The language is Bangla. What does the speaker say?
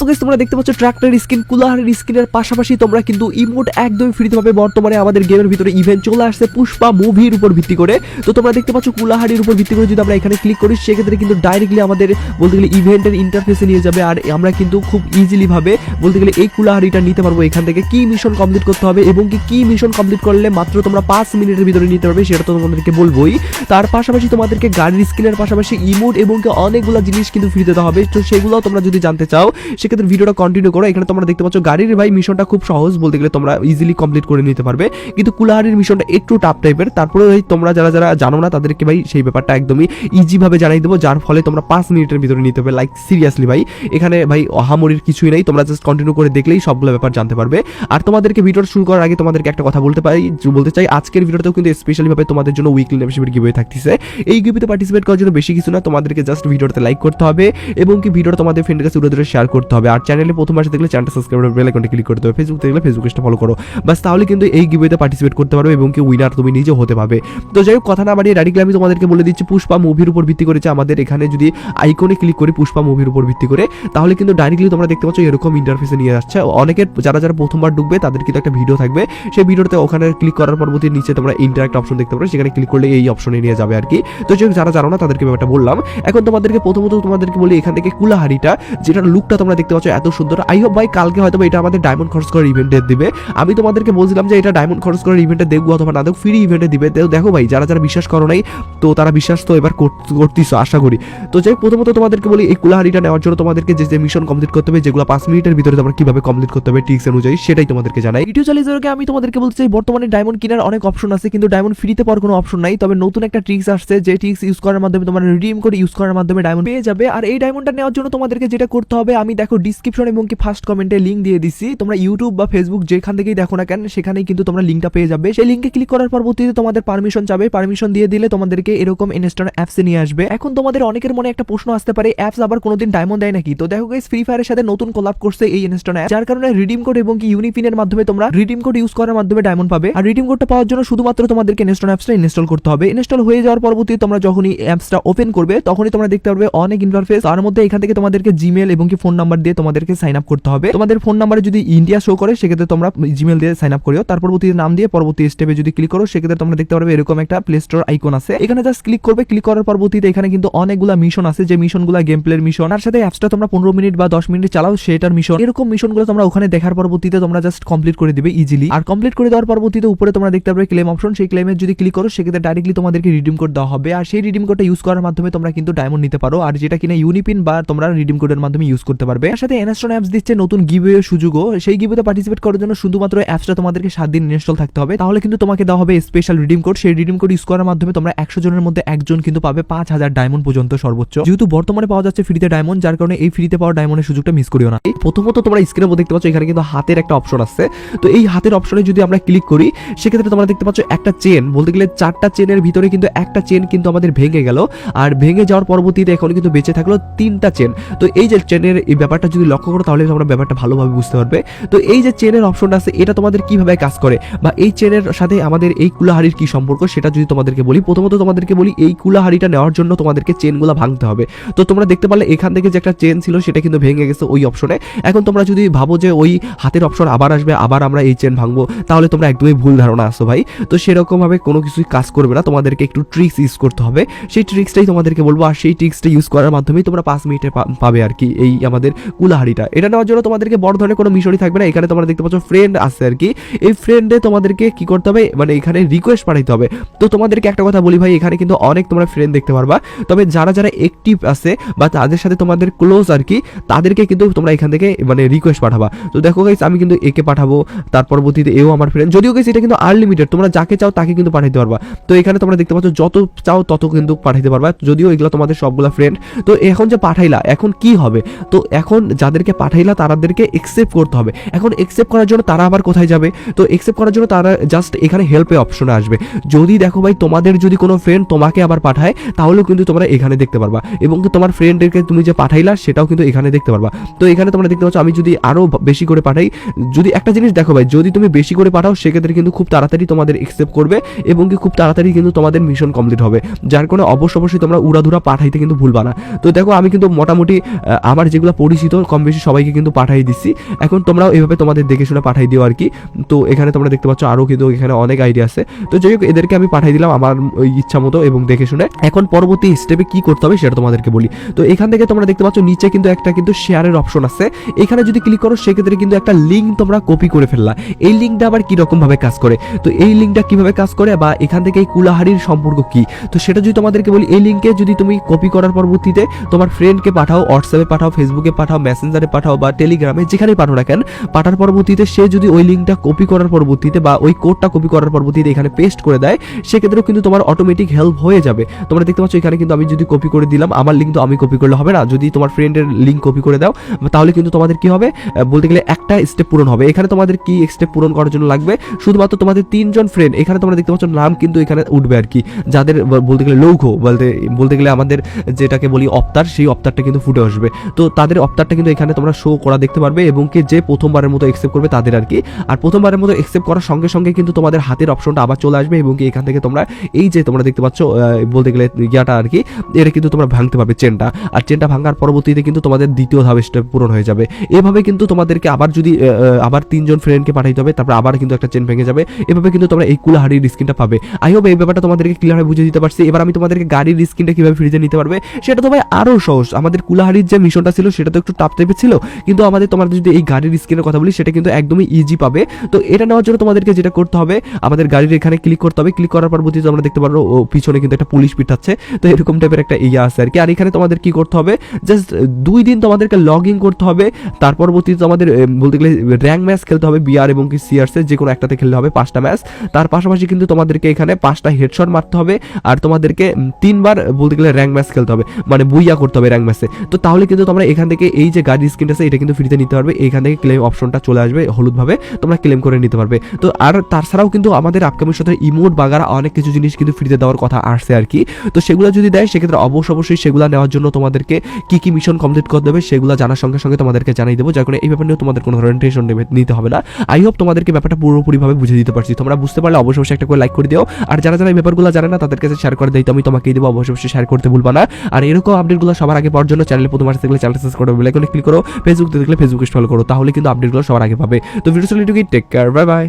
তোমরা দেখতে পাচ্ছ ট্রাক্টর স্কিন কুলাহারের স্কিনের পাশাপাশি তোমরা কিন্তু ইমোট একদম ফ্রিতে বর্তমানে আমাদের গেমের ভিতরে ইভেন্ট চলে আসছে পুষ্পা মুভির উপর ভিত্তি করে। তো তোমরা দেখতে পাচ্ছ কুলাহারির উপর ভিত্তি করে যদি আমরা এখানে ক্লিক করি, সেক্ষেত্রে কিন্তু ডাইরেক্টলি আমাদের বলতে গেলে ইভেন্টের ইন্টারফেসে নিয়ে যাবে। আর আমরা কিন্তু খুব ইজিলি ভাবে বলতে গেলে এই কুলাহারিটা নিতে পারব এখান থেকে। কি মিশন কমপ্লিট করতে হবে এবং কি কি মিশন কমপ্লিট করলে মাত্র তোমরা পাঁচ মিনিটের ভিতরে নিতে পারবে সেটা তো তোমাদেরকে বলবোই। তার পাশাপাশি তোমাদেরকে গাড়ির স্কিনের পাশাপাশি ইমোট এবং অনেকগুলো জিনিস কিন্তু ফ্রিতে দেওয়া হবে। তো সেগুলো তোমরা যদি জানতে চাও সেক্ষেত্রে ভিডিওটা কন্টিনিউ করো। এখানে তোমরা দেখতে পাচ্ছ, গাড়ির ভাই মিশনটা খুব সহজ বলতে গেলে তোমরা ইজিলি কমপ্লিট করে নিতে পারবে। কিন্তু কুলাহারির মিশনটা একটু টাফ টাইপের তারপরে তোমরা যারা যারা জানো না, তাদেরকে ভাই সেই ব্যাপারটা একদমই ইজি ভাবে জানাই দেবো, যার ফলে তোমরা পাঁচ মিনিটের ভিতরে নিতে হবে লাইক সিরিয়াসলি ভাই, এখানে ভাই অহামরির কিছুই নেই। তোমরা জাস্ট কন্টিনিউ করে দেখলেই সবগুলো ব্যাপার জানতে পারবে। আর তোমাদেরকে ভিডিওটা শুরু করার আগে তোমাদেরকে একটা কথা বলতে পারি বলতে চাই, আজকের ভিডিওতেও কিন্তু স্পেশালিভাবে তোমাদের জন্য উইকলি মেম্বারশিপের গিভওয়ে থাকতেছে। এই গিভওয়েতে পার্টিসিপেট করার জন্য বেশি কিছু না, তোমাদেরকে জাস্ট ভিডিওতে লাইক করতে হবে এবং কি ভিডিওটা তোমাদের ফ্রেন্ডের কাছে উড়ে ধরে শেয়ার করতে হবে। আর চ্যানেলে প্রথম আসে দেখলে চ্যানেলটা সাবস্ক্রাইব করে বেল আইকনটা ক্লিক করতে হবে ফেসবুক দেখলে ফেসবুক পেজটা ফলো করো। বাস তাহলে কিন্তু এই গিভওয়েতে পার্টিসিপেট করতে পারবে এবং কি উইনার তুমি নিজে হতে পারবে। তো যাই হোক, কথা না বাড়িয়ে ডাইরেক্টলি আমি তোমাদেরকে বলে দিচ্ছি, পুষ্পা মুভির উপর ভিত্তি করেছে আমাদের এখানে যদি আইকনে ক্লিক করি পুষ্পা মুভির উপর ভিত্তি করে, তাহলে কিন্তু ডাইরেক্টলি তোমরা দেখতে পাচ্ছ এরকম ইন্টারফেসে নিয়ে যাচ্ছে অনেকের যারা যারা প্রথমবার ঢুকবে, তাদের কিন্তু একটা ভিডিও থাকবে। সেই ভিডিওতে ওখানে ক্লিক করার পরবর্তী নিচে তোমরা ইন্টারাক্ট অপশন দেখতে পারো। সেখানে ক্লিক করলে এই অপশনে নিয়ে যাবে আর কি। তো যাই যারা জানো না, তাদেরকে ব্যাপারটা বললাম। এখন তোমাদেরকে প্রথমত তোমাদেরকে বলি এখান থেকে কুলাহারিটা, যেটার লুকটা তোমরা দেখতে পাচ্ছ, এত সুন্দর। আই হোপ ভাই কালকে হয়তো এটা আমাদের ডায়মন্ড খরচ করার ইভেন্টে দিবে। আমি তোমাদেরকে বলছিলাম যে এটা ডায়মন্ড খরচ করার ইভেন্টে দেখব অথবা না দেখো ফ্রি ইভেন্টে দিবে। তো দেখো ভাই, যারা যারা বিশ্বাস করো নাই, তো তারা বিশ্বাস তো এবার করতেছো, আশা করি। তো যাই প্রথমত তোমাদেরকে বলি, এই কুলাহারিটা নেওয়ার জন্য তোমাদেরকে যে যে মিশন কমপ্লিট করতে হবে, যেগুলো পাঁচ মিনিটের ভিতরে তোমরা কীভাবে কমপ্লিট করতে হবে টিক্স অনুযায়ী, সেটাই তোমাদেরকে জানাই। ভিডিও চালিয়ে যাওয়ার আমি তোমাদেরকে বলতে চাই, বর্তমানে ডায়মন্ড কেনার অনেক অপশন আছে, কিন্তু ডায়মন্ড ফ্রিতে পাওয়ার কোনো অপশন নাই। তবে নতুন একটা ট্রিক্স আসছে, যে ট্রিক্স ইউজ করার মাধ্যমে তোমরা রিডিম করে ইউজ করার মাধ্যমে ডায়মন্ড পেয়ে যাবে। আর এই ডায়মন্ডটা নেওয়ার জন্য তোমাদেরকে যেটা করতে হবে, আমি দেখো ডিসক্রিপশন এবং কি ফার্স্ট কমেন্টে লিঙ্ক দিয়ে দিচ্ছি তোমরা ইউটিউব বা ফেসবুক যেখান থেকেই দেখো না কেন, সেখানেই কিন্তু তোমরা লিঙ্কটা পেয়ে যাবে। সেই লিঙ্কে ক্লিক করার পরবর্তীতে তোমাদের পারমিশন চাবে। পারমিশন দিয়ে দিলে তোমাদেরকে এরকম ইনস্টল অ্যাপসে নিয়ে আসবে। এখন তোমাদের অনেকের মনে একটা প্রশ্ন আসতে পারে অ্যাপস আবার কোনোদিন ডায়মন্ড দেয় নাকি? তো দেখো গাইস ফ্রি ফায়ারের সাথে নতুন কোলাপ করছে এই ইনস্টল অ্যাপ যার কারণে রিডিম কোড এবং কি ইউনিপিনের মাধ্যমে তোমরা রিডিম কোড ইউজ করার মাধ্যমে ডায়মন্ড পাবে। আর রিডিম কোডটা পাওয়ার জন্য শুধুমাত্র তোমাদেরকে ইনস্টল অ্যাপসটা ইনস্টল করতে হবে। ইনস্টল হয়ে যাওয়ার পরবর্তীতে তোমরা যখনই অ্যাপসটা ওপেন করবে, তখনই তোমরা দেখতে পারবে অনেক ইন্টারফেস তার মধ্যে এখান থেকে তোমাদেরকে জিমেল এবং কি ফোন নাম্বার দিয়ে তোমাদেরকে সাইন আপ করতে হবে। তোমাদের ফোন নাম্বারে যদি ইন্ডিয়া শো করে, সেক্ষেত্রে তোমরা জিমেল দিয়ে সাইন আপ করিও। তার পরবর্তীতে নাম দিয়ে পরবর্তী স্টেপে যদি ক্লিক করো, সেক্ষেত্রে তোমরা দেখতে পারবে এরকম একটা প্লে স্টোর আইকন আছে। এখানে জাস্ট ক্লিক করবে। ক্লিক করার পরবর্তীতে এখানে কিন্তু অনেকগুলা মিশন আছে। যে মিশনগুলো গেম প্লের মিশন আর সাথে অ্যাপসটা তোমরা পনেরো মিনিট বা দশ মিনিট চালাও, সেটার মিশন এরকম মিশনগুলো তোমরা ওখানে দেখার পরবর্তীতে তোমরা জাস্ট কমপ্লিট করে দিবে ইজিলি আর কমপ্লিট করে দেওয়ার পরবর্তীতে উপরে তোমরা দেখতে পারবে ক্লেম অপশন সেই ক্লেমের যদি ক্লিক করো, সেক্ষেত্রে ডাইরেক্টলি তোমাদেরকে রিডিম কোড দেওয়া হবে। আর সেই রিডিম কোডটা ইউজ করার মাধ্যমে তোমরা কিন্তু ডায়মন্ড নিতে পারো। আর যেটা কিনা ইউনিপিন বা তোমরা রিডিম কোডের মাধ্যমে ইউজ করতে পারবে। তার সাথে এনস্টন অ্যাপস দিচ্ছে নতুন গিভওয়ে সুযোগও। সেই গিভওয়েতে পার্টিসিপেট করার জন্য শুধুমাত্র অ্যাপসটা তোমাদেরকে সাত দিন ইনস্টল থাকতে হবে। তাহলে কিন্তু তোমাকে দেওয়া হবে স্পেশাল রিডিম কোড সেই রিডিম কোড ইউজ করার মাধ্যমে তোমরা একশো জনের মধ্যে একজন কিন্তু পাবে পাঁচ হাজার ডায়মন্ড পর্যন্ত সর্বোচ্চ। যেহেতু বর্তমানে পাওয়া যাচ্ছে ফ্রিতে ডায়মন্ড যার কারণে এই ফ্রিতে পাওয়া ডায়মন্ডের সুযোগটা মিস করিও না। প্রথমত তোমরা স্ক্রিনে দেখতে পাচ্ছ, এখানে কিন্তু হাতের একটা অপশন আছে। তো এই হাতের অপশনে যদি আমরা ক্লিক করি, সেক্ষেত্রে তোমরা দেখতে পাচ্ছ একটা চেন বলতে গেলে চারটা চেনের ভিতরে কিন্তু একটা চেন কিন্তু আমাদের ভেঙে গেল। আর ভেঙে যাওয়ার পরবর্তীতে এখন কিন্তু বেঁচে থাকল তিনটা চেন তো এই যে চেনের এই ব্যাপারটা যদি লক্ষ্য করো, তাহলে তোমরা ব্যাপারটা ভালোভাবে বুঝতে পারবে। তো এই যে চেনের অপশনটা আছে, এটা তোমাদের কীভাবে কাজ করে? বা এই চেনের সাথে আমাদের এই কুলাহারির কি সম্পর্ক, সেটা যদি তোমাদেরকে বলি, প্রথমত তোমাদেরকে বলি, এই কুলাহারিটা নেওয়ার জন্য তোমাদেরকে চেনগুলো ভাঙতে হবে। তো তোমরা দেখতে পারলে, এখান থেকে যে একটা চেন ছিল, সেটা কিন্তু ভেঙে গেছে ওই অপশনে। এখন তোমরা যদি ভাবো যে ওই হাতের অপশন আবার আসবে, আবার আমরা এই চেন ভাঙবো, তাহলে তোমরা একদমই ভুল ধারণা আসো ভাই। তো সেরকমভাবে কোনো কিছুই কাজ করবে না, তোমাদেরকে একটু ট্রিক্স ইউজ করতে হবে। সেই ট্রিক্সটাই তোমাদেরকে বলব, আর সেই ট্রিক্সটা ইউজ করার মাধ্যমেই তোমরা পাঁচ মিনিটে পাবে আর কি, এই আমাদের কুলাহারিটা। এটা নেওয়ার জন্য তোমাদেরকে বড় ধরনের কোনো মিশনই থাকবে না। এখানে তোমরা দেখতে পাচ্ছ ফ্রেন্ড আছে আর কি। এই ফ্রেন্ডে তোমাদেরকে কি করতে হবে? মানে এখানে রিকোয়েস্ট পাঠাইতে হবে। তো তোমাদেরকে একটা কথা বলি ভাই, এখানে কিন্তু অনেক তোমরা ফ্রেন্ড দেখতে পারবা। তবে যারা যারা অ্যাক্টিভ আছে বা তাদের সাথে তোমাদের ক্লোজ আর কি, তাদেরকে কিন্তু তোমরা এখান থেকে মানে রিকোয়েস্ট পাঠাবা। তো দেখো গাইস আমি কিন্তু একে পাঠাবো, তার পরবর্তীতে এও আমার ফ্রেন্ড যদিও গাইস এটা কিন্তু আনলিমিটেড তোমরা যাকে চাও তাকে কিন্তু পাঠাইতে পারবা। তো এখানে তোমরা দেখতে পাচ্ছ, যত চাও তত কিন্তু পাঠাইতে পারবা। যদিও এগুলো তোমাদের সবগুলা ফ্রেন্ড তো এখন যে পাঠাইলা, এখন কি হবে? তো এখন যাদেরকে পাঠাইলা তাদেরকে একসেপ্ট করতে হবে। এখন একসেপ্ট করার জন্য তারা আবার কোথায় যাবে? তো একসেপ্ট করার জন্য তারা জাস্ট এখানে হেল্পে অপশনে আসবে। যদি দেখো ভাই তোমাদের যদি কোনো ফ্রেন্ড তোমাকে আবার পাঠায়, তাহলেও কিন্তু তোমরা এখানে দেখতে পারবা। এবং তোমার ফ্রেন্ডদেরকে তুমি যে পাঠাইলা, সেটাও কিন্তু এখানে দেখতে পারবা। তো এখানে তোমরা দেখতে পাচ্ছ, আমি যদি আরও বেশি করে পাঠাই, যদি একটা জিনিস দেখো ভাই, যদি তুমি বেশি করে পাঠাও, সেক্ষেত্রে কিন্তু খুব তাড়াতাড়ি তোমাদের একসেপ্ট করবে এবং কি খুব তাড়াতাড়ি কিন্তু তোমাদের মিশন কমপ্লিট হবে। যার কারণে অবশ্য অবশ্যই তোমরা উড়াধুরা পাঠাইতে কিন্তু ভুলবা না। তো দেখো, আমি কিন্তু মোটামুটি আমার যেগুলো পরিচিত পরিচিত কম বেশি সবাইকে কিন্তু পাঠিয়ে দিচ্ছি এখন তোমরাও এইভাবে তোমাদের দেখে শুনে পাঠিয়ে দিও আর কি। তো এখানে তোমরা দেখতে পাচ্ছ আরও কিন্তু এখানে অনেক আইডিয়া আছে। তো যাই হোক, এদেরকে আমি পাঠিয়ে দিলাম আমার ইচ্ছা মতো এবং দেখে শুনে। এখন পরবর্তী স্টেপে কি করতে হবে সেটা তোমাদেরকে বলি। তো এখান থেকে তোমরা দেখতে পাচ্ছ নিচে কিন্তু একটা কিন্তু শেয়ারের অপশন আছে। এখানে যদি ক্লিক করো, সেক্ষেত্রে কিন্তু একটা লিঙ্ক তোমরা কপি করে ফেললা। এই লিঙ্কটা আবার কি রকম ভাবে কাজ করে? তো এই লিঙ্কটা কীভাবে কাজ করে বা এখান থেকে এই কুলাহারির সম্পর্ক কি? তো সেটা যদি তোমাদেরকে বলি, এই লিঙ্কে যদি তুমি কপি করার পরবর্তীতে তোমার ফ্রেন্ডকে পাঠাও হোয়াটসঅ্যাপে পাঠাও ফেসবুকে পাঠাও মেসেঞ্জারে পাঠাও বা টেলিগ্রামে যেখানে পাঠাও না কেন, পাঠার পরবর্তীতে সে যদি ওই লিঙ্কটা কপি করার পরবর্তীতে বা ওই কোডটা কপি করার পরবর্তীতে এখানে পেস্ট করে দেয়, সেক্ষেত্রেও কিন্তু তোমার অটোমেটিক হেল্প হয়ে যাবে। তোমরা দেখতে পাচ্ছ, এখানে কিন্তু আমি যদি কপি করে দিলাম, আমার লিঙ্ক তো আমি কপি করলে হবে না। যদি তোমার ফ্রেন্ডের লিঙ্ক কপি করে দাও, তাহলে কিন্তু তোমাদের কি হবে? বলতে গেলে একটা স্টেপ পূরণ হবে। এখানে তোমাদের কি স্টেপ পূরণ করার জন্য লাগবে? শুধুমাত্র তোমাদের তিনজন ফ্রেন্ড এখানে তোমরা দেখতে পাচ্ছ, নাম কিন্তু এখানে উঠবে আর কি। যাদের বলতে গেলে লৌঘ বলতে বলতে গেলে আমাদের যেটাকে বলি অপ্তার সেই অপ্তারটা কিন্তু ফুটে আসবে। তো তাদের অপ্তারটা কিন্তু এখানে তোমরা শো করা দেখতে পারবে এবং কি যে প্রথমবারের মতো অ্যাকসেপ্ট করবে তাদের আর কি। আর প্রথমবারের মতো অ্যাকসেপ্ট করার সঙ্গে সঙ্গে কিন্তু তোমাদের হাতের অপশনটা আবার চলে আসবে এবং কি এখান থেকে তোমরা এই যে তোমরা দেখতে পাচ্ছ বলতে গেলে ইয়াটা আর কি, এটা কিন্তু তোমরা ভাঙতে পারবে চেনটা। আর চেনটা ভাঙার পরবর্তীতে কিন্তু তোমাদের দ্বিতীয় ধাপ স্টেপ পূরণ হয়ে যাবে। এভাবে কিন্তু তোমাদেরকে আবার যদি আবার তিনজন ফ্রেন্ডকে পাঠাইতে হবে, তারপর আবার কিন্তু একটা চেন ভেঙে যাবে। এভাবে কিন্তু তোমরা এই কুলাহারির স্ক্রিনটা পাবে। আই হোপ এই ব্যাপারটা তোমাদেরকে ক্লিয়ার হয়ে বুঝে দিতে পারছি। এবার আমি তোমাদেরকে গাড়ির স্ক্রিনটা কীভাবে ফ্রিজে নিতে পারবে, সেটা তো ভাই আরও সহজ। আমাদের কুলাহারির যে মিশনটা ছিল, সেটা তো একটু টাপ টাইপের ছিল। কিন্তু আমাদের তোমাদের যদি এই গাড়ির স্ক্রিনের কথা বলি, সেটা কিন্তু একদমই ইজি পাবে। তো এটা নেওয়ার জন্য তোমাদেরকে যেটা করতে হবে, আমাদের গাড়ির এখানে ক্লিক করতে হবে। ক্লিক করার পরবর্তীতে তোমরা দেখতে পারো, ও পিছনে কিন্তু একটা পুলিশ পিঠাচ্ছে তো এরকম টাইপের একটা ইয়ে আছে আর কি। আর এখানে তোমাদের কি করতে হবে জাস্ট দুই দিন তোমাদেরকে লগ ইন করতে হবে। তার পরবর্তীতে তোমাদের বলতে গেলে র্যাঙ্ক ম্যাচ খেলতে হবে বিআর এবং কি সিআরসে যে কোনো একটাতে খেলতে হবে পাঁচটা ম্যাচ তার পাশাপাশি কিন্তু তোমাদেরকে এখানে পাঁচটা হেডশট মারতে হবে। আর তোমাদেরকে তিনবার, বলতে গেলে র্যাঙ্ক ম্যাচ খেলতে হবে। মানে বুইয়া করতে হবে র্যাঙ্ক ম্যাচে তো তাহলে কিন্তু তোমরা এখান থেকে এই যে গাড়ির স্ক্রিনটা আছে, এটা কিন্তু ফ্রিতে নিতে পারবে। এখান থেকে ক্লেম অপশনটা চলে আসবে হলুদভাবে, তোমরা ক্লেম করে নিতে পারবে। তো আর তাছাড়াও কিন্তু আমাদের আপকামিং সাথে ইমোট বাগারা অনেক কিছু জিনিস কিন্তু ফ্রিতে দেওয়ার কথা আসছে আর কি। তো সেগুলো যদি দেয়, সেক্ষেত্রে অবশ্য অবশ্যই সেগুলো নেওয়ার জন্য তোমাদেরকে কি কি মিশন কমপ্লিট করতে হবে সেগুলো জানার সঙ্গে সঙ্গে তোমাদেরকে জানিয়ে দেবো। যার কারণে এই ব্যাপার নিয়ে তোমাদের কোনো ধরনের টেনশন নিতে হবে না। আই হোপ তোমাদেরকে ব্যাপারটা পুরোপুরিভাবে বুঝে দিতে পারছি। তোমরা বুঝতে পারলে অবশ্যই অবশ্যই একটা করে লাইক করে দিও। আর যারা যারা এই ব্যাপারগুলো জানে না, তাদের কাছে শেয়ার করে দিই তো আমি তোমাকেই দেবো। অবশ্যই অবশ্যই শেয়ার করতে ভুলবা না। আর এরকম আপডেটগুলো সবার আগে পাওয়ার জন্য চ্যানেলে প্রথম আসতে গেলে চ্যানেল সাবস্ক্রাইব করে বেলাইকনে ক্লিক করো ফেসবুক দেখলে ফেসবুকে ফলো করো, তাহলে কিন্তু আপডেটগুলো সবার আগে পাবে। তো ভিডিও চলে টেক কেয়ার বাই বাই